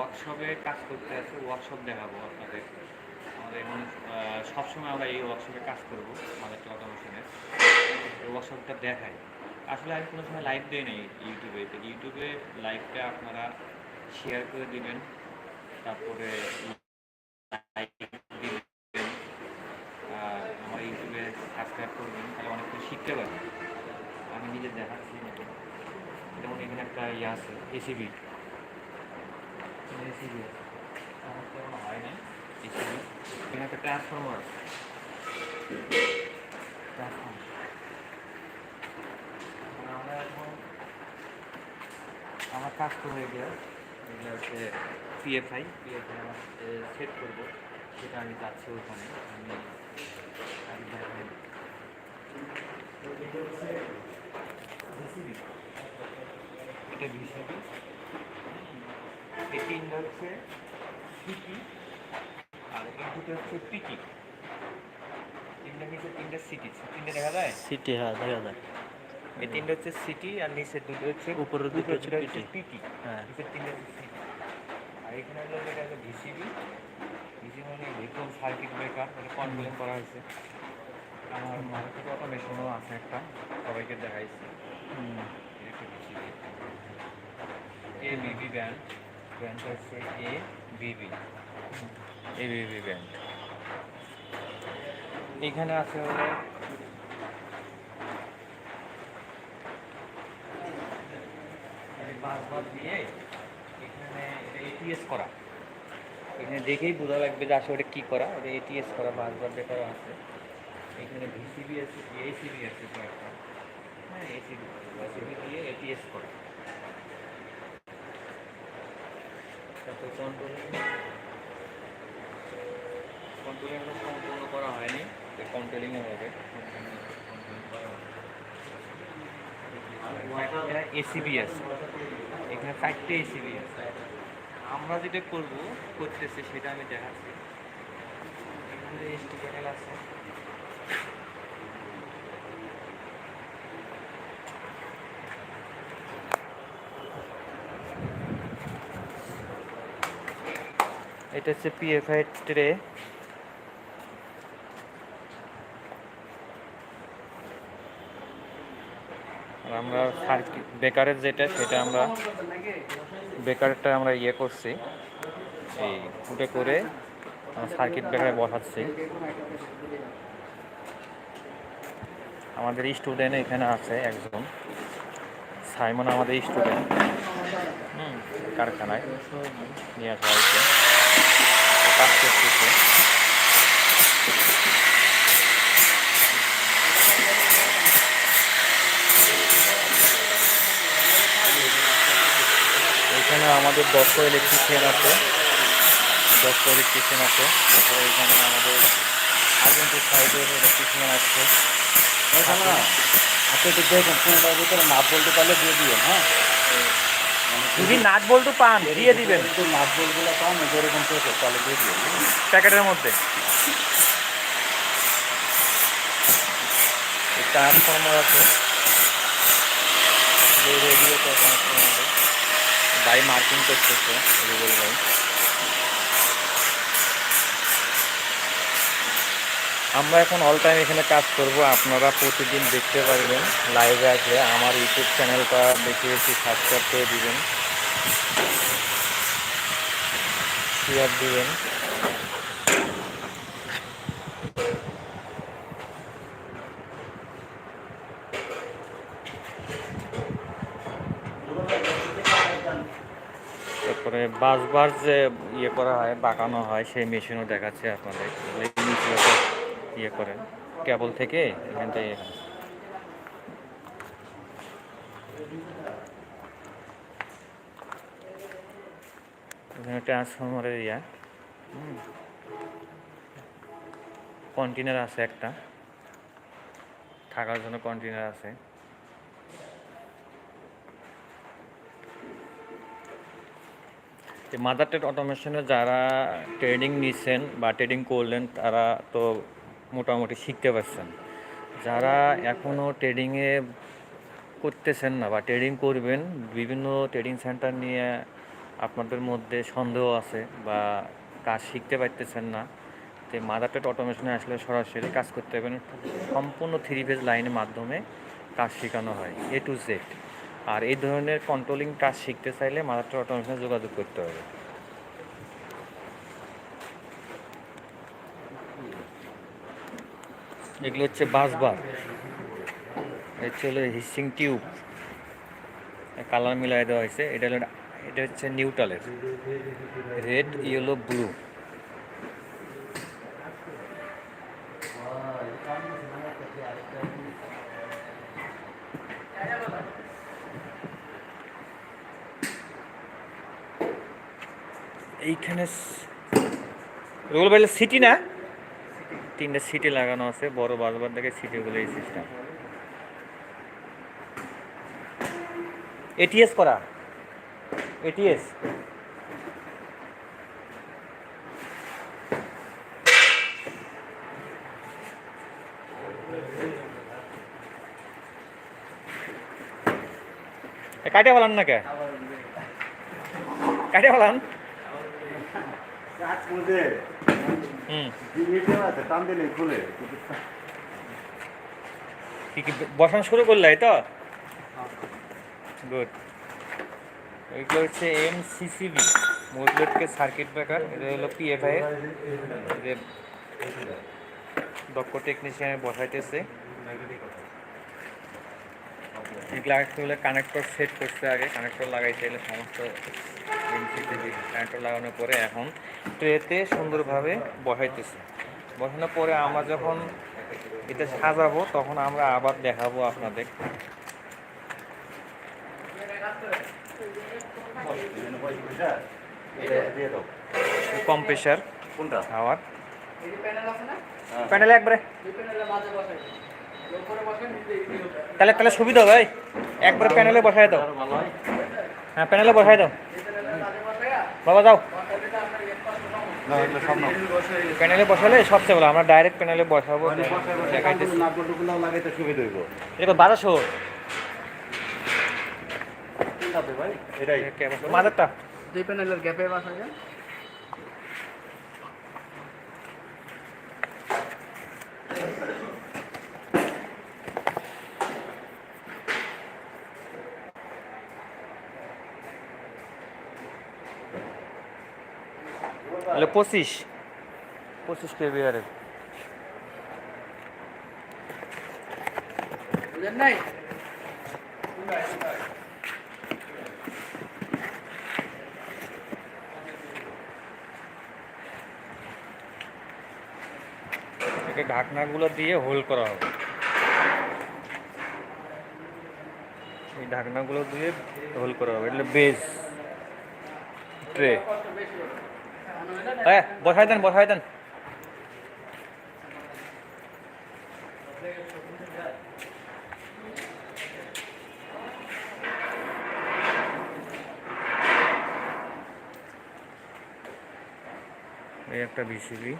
ওয়ার্কশপে কাজ করতে আছে ওয়ার্কশপ দেখাবো আপনাদের। আমাদের এখানে আহ, সবসময় আমরা এই ওয়ার্কশপে কাজ করব আমাদের অটোমেশনের এই ওয়ার্কশপটা দেখাই। আসলে আমি কোনো সময় লাইভ দিই নেই ইউটিউবে ইউটিউবে লাইভটা আপনারা শেয়ার করে দিবেন তারপরে আমার ইউটিউবে সাবস্ক্রাইব করবেন তাহলে অনেক কিছু শিখতে পারবেন। আমি নিজে দেখাচ্ছি যেমন এখানে একটা ইয়ে আছে এসিবি এসিবি আমার তো এখনও হয় নাই এসিবি? এখানে একটা ট্রান্সফর্মার আছে। আমরা এখন আমার কাজ করব এগুলো এগুলো হচ্ছে পিএফআই পিএফআই আমার সেট করব। সেটা আমি যাচ্ছি ওখানে। আমি এটা ভিসিবি এই তিনটা হচ্ছে সিটি আর এই দুটো হচ্ছে পিটি তিনটা নিচে তিনটা সিটি তিনটা দেখা যায়? সিটি হ্যাঁ দেখা যায়। এই তিনটা হচ্ছে সিটি আর নিচের দুটো হচ্ছে উপরের দুটো হচ্ছে PT পিটি হ্যাঁ। নিচের তিনটা হচ্ছে সিটি আর এখানে হলো এটা হচ্ছে ভিসিবি ভিসিবি মানে ভেকুম সার্কিট ব্রেকার কন্ট্রোলিং করা হয়েছে। আমার মার্কেট অটোমেশনও আছে একটা সবাইকে দেখাইছি। এটা এ বিবি ব্যান্ড ব্যান্ড হচ্ছে এ বিবি এ বিবি ব্যান্ড এখানে আছে হলো বাস দিয়ে এখানে এটিএস করা। এখানে দেখেই বোঝা লাগবে যে আসলে ওটা কী করা। ওটা এটিএস করা বাস দিয়ে করা আছে। এখানে ভিসিবি আছে এসিবি আছে কয়েকটা। হ্যাঁ এসিবি এসিবি দিয়ে এটিএস করা। তারপর কন্ট্রোলিং কন্ট্রোলিং সম্পূর্ণ করা হয়নি কন্ট্রোলিংয়ে হবে। এসিবি আছে এখানে চারটে এসিবি আছে আমরা যেটা করব, করতেছি সেটা আমি দেখাচ্ছি। এখানে এসটি প্যানেল আছে। এটা হচ্ছে পিএফআই ট্রে আমরা সার্কিট বেকারের যেটা, সেটা আমরা বেকারটা আমরা ইয়ে করছি। এই ফুটে করে সার্কিট ব্রেকারে বসাচ্ছি। আমাদের স্টুডেন্ট এখানে আছে একজন। সাইমন আমাদের স্টুডেন্ট কারখানায়। নিয়ে আসা হয়েছে। কাজ করতেছে। এখানে আমাদের দক্ষ ইলেকট্রিশিয়ান আছে। দক্ষ ইলেকট্রিশিয়ান আছে। তারপরে এখানে আমাদের আজমপুর সাইডের ইলেকট্রিশিয়ান আছে। আপনি একটু দেখুন পনেরোটার ভিতরে মাপ বলতে পারলে দিয়ে দিবেন হ্যাঁ? যদি নাট বল্টু পান দিয়ে দিবেন। নাট বলগুলো পান যেরকম পেয়েছে তাহলে দিয়ে দিবেন প্যাকেটের মধ্যে। ট্রান্সফর্মার আছে। রেডিও ট্রান্সফর্মার ভাই মার্কিং করতেছে রুবেল ভাই আমরা এখন অল টাইম এখানে কাজ করব। আপনারা প্রতিদিন দেখতে পারবেন লাইভে আছে আমার ইউটিউব চ্যানেলটা দেখে একটু সাবস্ক্রাইব করে দিবেন। শেয়ার দিবেন। তারপরে বাসবার যে ইয়ে করা হয়, বাঁকানো হয়, সেই মেশিনও দেখাচ্ছে আপনাদের। ইয়ে করেন কেবল থেকে এখান থেকে এখানে ট্রান্সফরমারের ইয়া। কন্টেনার আছে একটা। থাকার জন্য কন্টেনার আছে। মাদার টেড অটোমেশনে যারা ট্রেডিং নিচ্ছেন বা ট্রেডিং করলেন, তারা তো মোটামুটি শিখতে পারছেন। যারা এখনও ট্রেডিংয়ে করতেছেন না বা ট্রেডিং করবেন, বিভিন্ন ট্রেডিং সেন্টার নিয়ে আপনাদের মধ্যে সন্দেহ আছে বা কাজ শিখতে পারতেছেন না, তো মাদার টেট অটোমেশনে আসলে সরাসরি কাজ করতে পারবেন সম্পূর্ণ থ্রি ফেজ লাইনের মাধ্যমে কাজ শেখানো হয় এ টু জেড আর এই ধরনের কন্ট্রোলিং কাজ শিখতে চাইলে মাদার টেট অটোমেশনে যোগাযোগ করতে হবে। এগুলো হচ্ছে বাসবার হচ্ছে হলো হিসিং টিউব কালার মিলাই দেওয়া হয়েছে। এটা হলো, এটা হচ্ছে নিউট্রালের। রেড ইয়েলো ব্লু এইখানে রোল বাইলে সিটি না? তিনটা সিটি লাগানো আছে, বড় বাসবার দেখে সিটিগুলো এই সিস্টেম এটিএস করা। এটিএস কাটে বলান না কে? কাটে বলান। কি কি বসানো শুরু করলে তো? গুড এইগুলো হচ্ছে এম সিসিবি মোটলেটকে সার্কিট ব্রেকার এটা হলো পিএফআই এর। দক্ষ টেকনিশিয়ানে বসাইতেছে। এগুলো আসলে কানেক্টর সেট করছে আগে। কানেক্টর লাগাইতে এলে সমস্ত কানেক্টর লাগানোর পরে এখন ট্রেতে সুন্দরভাবে বসাইতেছে। বসানোর পরে আমরা যখন এটা সাজাবো তখন আমরা আবার দেখাবো আপনাদের। কম প্রেশার কোনটা? হাওয়ার প্যানেল একবারে। মাঝে বসাই। তাহলে তাহলে সুবিধা ভাই একবারে প্যানেলে বসাই দাও। হ্যাঁ প্যানেলে বসাই দাও। বাবা যাও। প্যানেলে বসালে সবচেয়ে ভালো আমরা ডাইরেক্ট প্যানেলে বসাবো এরকম বারোশো। ভাই এটাই মাদারটা। দুই প্যানেলের গ্যাপে বসাই যায় তাহলে পঁচিশ। পঁচিশ কেবি আরে বুঝেন নাই? একে ঢাকনাগুলো দিয়ে হোল করা হবে। এই ঢাকনাগুলো দিয়ে হোল করা হবে। এটা বেস ট্রে কষ্ট বেশি হবে মনে হয় না হ্যাঁ বসাই দেন বসাই দেন এই একটা বিসিবি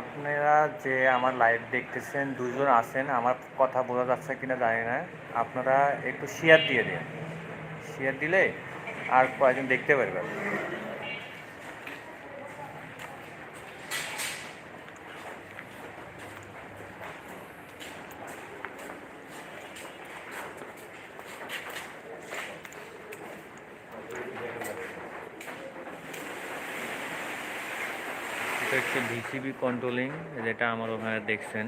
আপনারা যে আমার লাইভ দেখতেছেন দুজন আছেন, আমার কথা বোঝা যাচ্ছে কিনা জানি না। আপনারা একটু শেয়ার দিয়ে দিন। শেয়ার দিলে আর কয়েকজন দেখতে পারবেন। এটা হচ্ছে ভিসিবি কন্ট্রোলিং যেটা আমার ওখানে দেখছেন।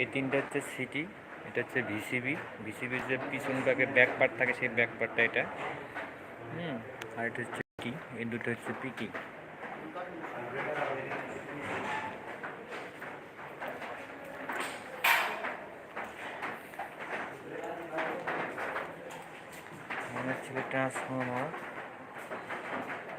এই তিনটা হচ্ছে সিটি এটা হচ্ছে ভিসিবি। ভিসিবির যে পিছন ব্যাগের ব্যাক পার্ট থাকে, সেই ব্যাক পার্টটা এটা। হুম, আর এটা হচ্ছে কি এই দুটো হচ্ছে পিকি হচ্ছে ট্রান্সফর্মার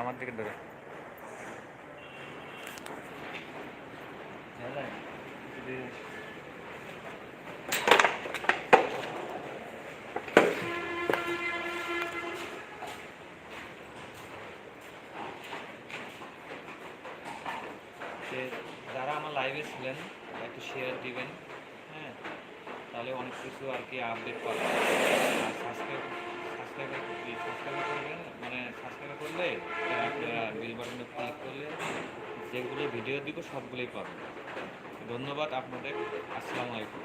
আমার দিকে ধরে। যে যারা আমার লাইভে ছিলেন, একটু শেয়ার দিবেন হ্যাঁ? তাহলে অনেক কিছু আর কি আপডেট পাবেন। আর সাবস্ক্রাইব সাবস্ক্রাইব মানে করলে যেগুলো ভিডিও দিব সবগুলোই পাবেন। ধন্যবাদ আপনাদের। আসসালামু আলাইকুম।